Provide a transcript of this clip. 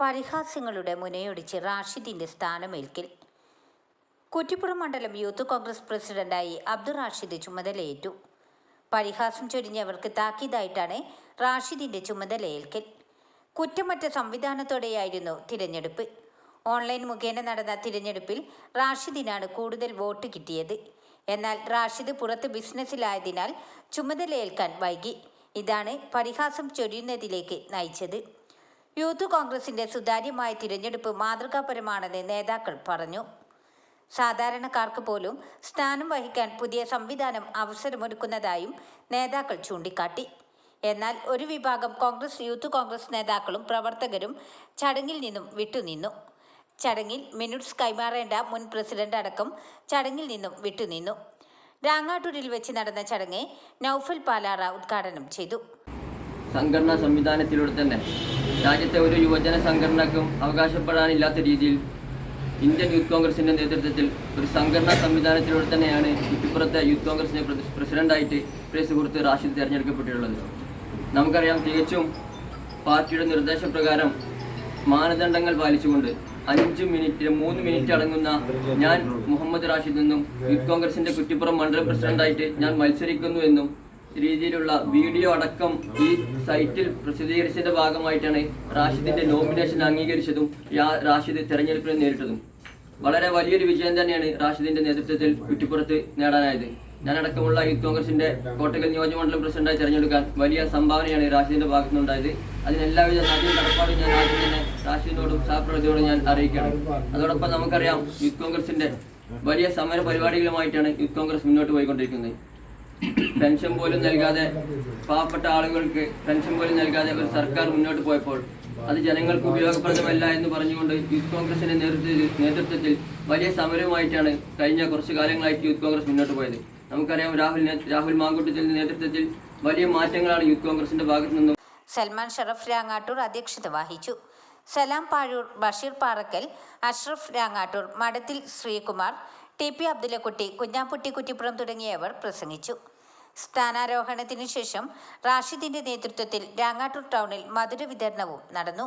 പരിഹാസ്യങ്ങളുടെ മുനയൊടിച്ച് റാഷിദിന്റെ സ്ഥാനമേൽക്കൽ. കുറ്റിപ്പുറം മണ്ഡലം യൂത്ത് കോൺഗ്രസ് പ്രസിഡന്റായി അബ്ദുൾ റാഷിദ് ചുമതലയേറ്റു. പരിഹാസം ചൊരിഞ്ഞവർക്ക് താക്കീതായിട്ടാണ് റാഷിദിന്റെ ചുമതലയേൽക്കൽ. കുറ്റമറ്റ സംവിധാനത്തോടെയായിരുന്നു തിരഞ്ഞെടുപ്പ്. ഓൺലൈൻ മുഖേന നടന്ന തിരഞ്ഞെടുപ്പിൽ റാഷിദിനാണ് കൂടുതൽ വോട്ട് കിട്ടിയത്. എന്നാൽ റാഷിദ് പുറത്ത് ബിസിനസ്സിലായതിനാൽ ചുമതലയേൽക്കാൻ വൈകി. ഇതാണ് പരിഹാസം ചൊരിയുന്നതിലേക്ക് നയിച്ചത്. യൂത്ത് കോൺഗ്രസിന്റെ സുതാര്യമായ തിരഞ്ഞെടുപ്പ് മാതൃകാപരമാണെന്ന് നേതാക്കൾ പറഞ്ഞു. സാധാരണക്കാർക്ക് പോലും സ്ഥാനം വഹിക്കാൻ പുതിയ സംവിധാനം അവസരമൊരുക്കുന്നതായും നേതാക്കൾ ചൂണ്ടിക്കാട്ടി. എന്നാൽ ഒരു വിഭാഗം കോൺഗ്രസ് യൂത്ത് കോൺഗ്രസ് നേതാക്കളും പ്രവർത്തകരും ചടങ്ങിൽ നിന്നും വിട്ടുനിന്നു. ചടങ്ങിൽ മിനുട്സ് കൈമാറേണ്ട മുൻ പ്രസിഡന്റ് അടക്കം ചടങ്ങിൽ നിന്നും വിട്ടുനിന്നു. രാങ്ങാട്ടൂരിൽ വെച്ച് നടന്ന ചടങ്ങ് നൌഫൽ പാലാറ ഉദ്ഘാടനം ചെയ്തു. സംഘടനാ സംവിധാനത്തിലൂടെ തന്നെ രാജ്യത്തെ ഒരു യുവജന സംഘടനക്കും അവകാശപ്പെടാനില്ലാത്ത രീതിയിൽ ഇന്ത്യൻ യൂത്ത് കോൺഗ്രസിന്റെ നേതൃത്വത്തിൽ ഒരു സംഘടനാ സംവിധാനത്തിലൂടെ തന്നെയാണ് കുറ്റിപ്പുറത്തെ യൂത്ത് കോൺഗ്രസിന്റെ പ്രസി- പ്രസിഡന്റായിട്ട് പ്രിയ സുഹൃത്ത് റാഷിദ് തിരഞ്ഞെടുക്കപ്പെട്ടിട്ടുള്ളത്. നമുക്കറിയാം തികച്ചും പാർട്ടിയുടെ നിർദ്ദേശപ്രകാരം മാനദണ്ഡങ്ങൾ പാലിച്ചുകൊണ്ട് അഞ്ച് മിനിറ്റ് മൂന്ന് മിനിറ്റ് അടങ്ങുന്ന ഞാൻ മുഹമ്മദ് റാഷിദ് എന്നും യൂത്ത് കോൺഗ്രസിന്റെ കുറ്റിപ്പുറം മണ്ഡലം പ്രസിഡന്റായിട്ട് ഞാൻ മത്സരിക്കുന്നു എന്നും രീതിയിലുള്ള വീഡിയോ അടക്കം ഈ സൈറ്റിൽ പ്രസിദ്ധീകരിച്ചതിന്റെ ഭാഗമായിട്ടാണ് റാഷിദിന്റെ നോമിനേഷൻ അംഗീകരിച്ചതും റാഷിദ് തെരഞ്ഞെടുപ്പിനെ നേരിട്ടതും. വളരെ വലിയൊരു വിജയം തന്നെയാണ് റാഷിദിന്റെ നേതൃത്വത്തിൽ കുറ്റിപ്പുറത്ത് നേടാനായത്. ഞാനടക്കമുള്ള യൂത്ത് കോൺഗ്രസിന്റെ കോട്ടക്കൽ നിയോജകമണ്ഡലം പ്രസിഡന്റായി തെരഞ്ഞെടുക്കാൻ വലിയ സംഭാവനയാണ് റാഷിദിന്റെ ഭാഗത്തു നിന്നുണ്ടായത് അതിനെല്ലാവിധ നദിയും കടപ്പാടും ഞാൻ ആദ്യം തന്നെ റാഷിദിനോടും സഹപ്രവർത്തകരോടും ഞാൻ അറിയിക്കണം അതോടൊപ്പം നമുക്കറിയാം യൂത്ത് കോൺഗ്രസിന്റെ വലിയ സമര പരിപാടികളുമായിട്ടാണ് യൂത്ത് കോൺഗ്രസ് മുന്നോട്ട് പോയിക്കൊണ്ടിരിക്കുന്നത്. പെൻഷൻ പോലും നൽകാതെ പാവപ്പെട്ട ആളുകൾക്ക് പെൻഷൻ പോലും നൽകാതെ ഒരു സർക്കാർ മുന്നോട്ട് പോയപ്പോൾ അത് ജനങ്ങൾക്ക് ഉപയോഗപ്രദമല്ല എന്ന് പറഞ്ഞുകൊണ്ട് യൂത്ത് കോൺഗ്രസിന്റെ നേതൃത്വത്തിൽ നേതൃത്വത്തിൽ വലിയ സമരവുമായിട്ടാണ് കഴിഞ്ഞ കുറച്ചു കാലങ്ങളായിട്ട് യൂത്ത് കോൺഗ്രസ് മുന്നോട്ട് പോയത്. നമുക്കറിയാം രാഹുൽ രാഹുൽ മാങ്കുട്ടത്തിന്റെ നേതൃത്വത്തിൽ വലിയ മാറ്റങ്ങളാണ് യൂത്ത് കോൺഗ്രസിന്റെ ഭാഗത്തു നിന്നും സൽമാൻ ഷറഫ് രാങ്ങാട്ടൂർ അധ്യക്ഷത വഹിച്ചു. സലാം പാഴൂർ ബഷീർ പാറക്കൽ അഷ്റഫ് രാങ്ങാട്ടൂർ മഠത്തിൽ ശ്രീകുമാർ ടി പി അബ്ദുല്ലക്കുട്ടി കുഞ്ഞാപ്പുട്ടി കുറ്റിപ്പുറം തുടങ്ങിയവർ പ്രസംഗിച്ചു. സ്ഥാനാരോഹണത്തിനു ശേഷം റാഷിദിന്റെ നേതൃത്വത്തിൽ രാങ്ങാട്ടൂർ ടൗണിൽ മധുര വിതരണവും നടന്നു.